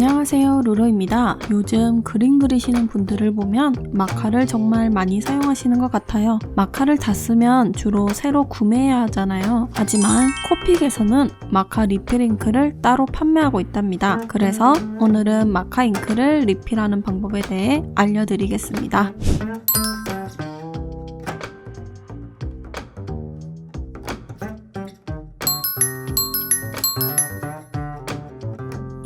안녕하세요 루루입니다. 요즘 그림 그리시는 분들을 보면 마카를 정말 많이 사용하시는 것 같아요. 마카를 다 쓰면 주로 새로 구매해야 하잖아요. 하지만 코픽에서는 마카 리필 잉크를 따로 판매하고 있답니다. 그래서 오늘은 마카 잉크를 리필하는 방법에 대해 알려드리겠습니다.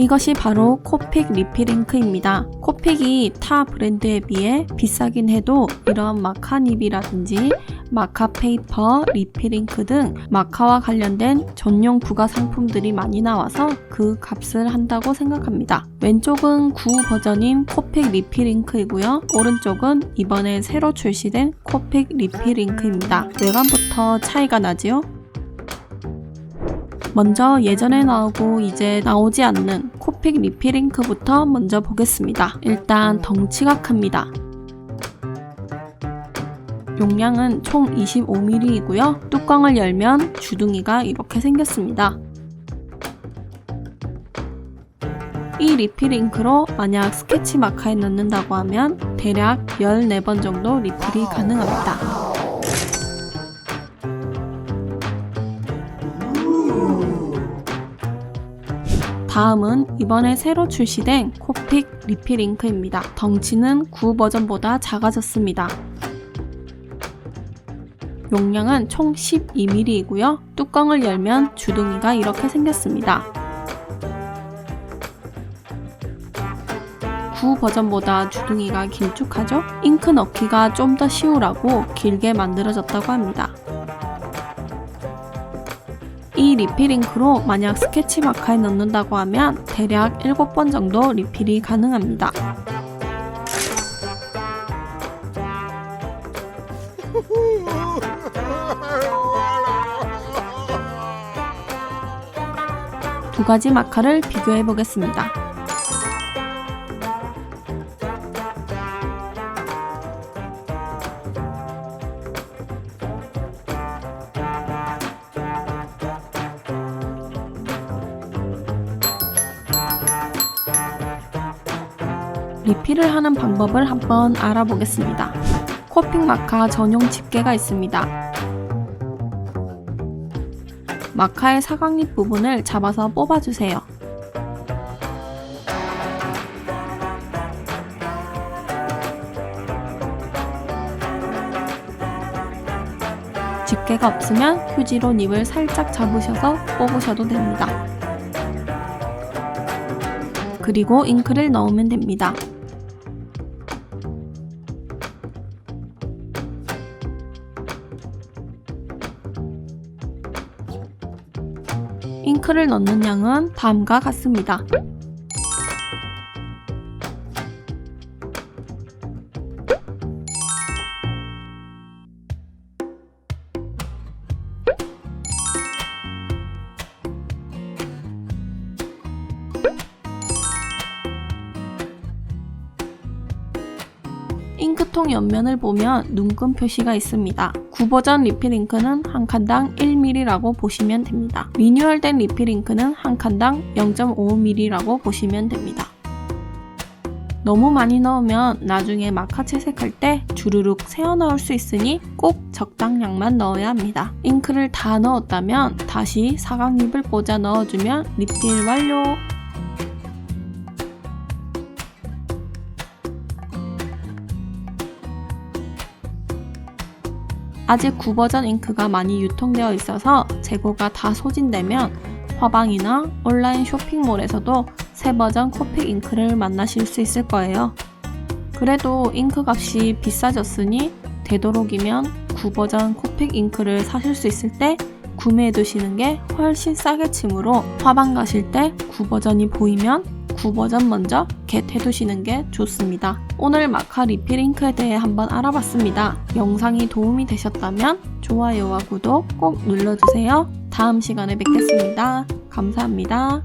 이것이 바로 코픽 리필 잉크입니다. 코픽이 타 브랜드에 비해 비싸긴 해도 이런 마카닙이라든지 마카 페이퍼, 리필 잉크 등 마카와 관련된 전용 부가 상품들이 많이 나와서 그 값을 한다고 생각합니다. 왼쪽은 구 버전인 코픽 리필 잉크이고요. 오른쪽은 이번에 새로 출시된 코픽 리필 잉크입니다. 외관부터 차이가 나지요? 먼저 예전에 나오고 이제 나오지 않는 코픽 리필 잉크부터 먼저 보겠습니다. 일단 덩치가 큽니다. 용량은 총 25ml이고요. 뚜껑을 열면 주둥이가 이렇게 생겼습니다. 이 리필 잉크로 만약 스케치 마카에 넣는다고 하면 대략 14번 정도 리필이 가능합니다. 다음은 이번에 새로 출시된 코픽 리필 잉크입니다. 덩치는 9 버전보다 작아졌습니다. 용량은 총 12ml이고요. 뚜껑을 열면 주둥이가 이렇게 생겼습니다. 9 버전보다 주둥이가 길쭉하죠? 잉크 넣기가 좀 더 쉬우라고 길게 만들어졌다고 합니다. 이 리필 잉크로 만약 스케치 마카에 넣는다고 하면 대략 7번 정도 리필이 가능합니다. 두 가지 마카를 비교해 보겠습니다. 리필을 하는 방법을 한번 알아보겠습니다. 코픽 마카 전용 집게가 있습니다. 마카의 사각립 부분을 잡아서 뽑아주세요. 집게가 없으면 휴지로 닙을 살짝 잡으셔서 뽑으셔도 됩니다. 그리고 잉크를 넣으면 됩니다. 잉크를 넣는 양은 다음과 같습니다. 잉크통 옆면을 보면 눈금 표시가 있습니다. 9버전 리필 잉크는 한 칸당 1mm라고 보시면 됩니다. 리뉴얼된 리필 잉크는 한 칸당 0.5mm라고 보시면 됩니다. 너무 많이 넣으면 나중에 마카 채색할 때 주르륵 새어 나올 수 있으니 꼭 적당량만 넣어야 합니다. 잉크를 다 넣었다면 다시 사각립을 꽂아 넣어주면 리필 완료! 아직 9버전 잉크가 많이 유통되어 있어서 재고가 다 소진되면 화방이나 온라인 쇼핑몰에서도 새 버전 코픽 잉크를 만나실 수 있을 거예요. 그래도 잉크 값이 비싸졌으니 되도록이면 9버전 코픽 잉크를 사실 수 있을 때 구매해 두시는 게 훨씬 싸게 치므로 화방 가실 때 9버전이 보이면 9버전 먼저 겟해 두시는 게 좋습니다. 오늘 마카 리필 잉크에 대해 한번 알아봤습니다. 영상이 도움이 되셨다면 좋아요와 구독 꼭 눌러주세요. 다음 시간에 뵙겠습니다. 감사합니다.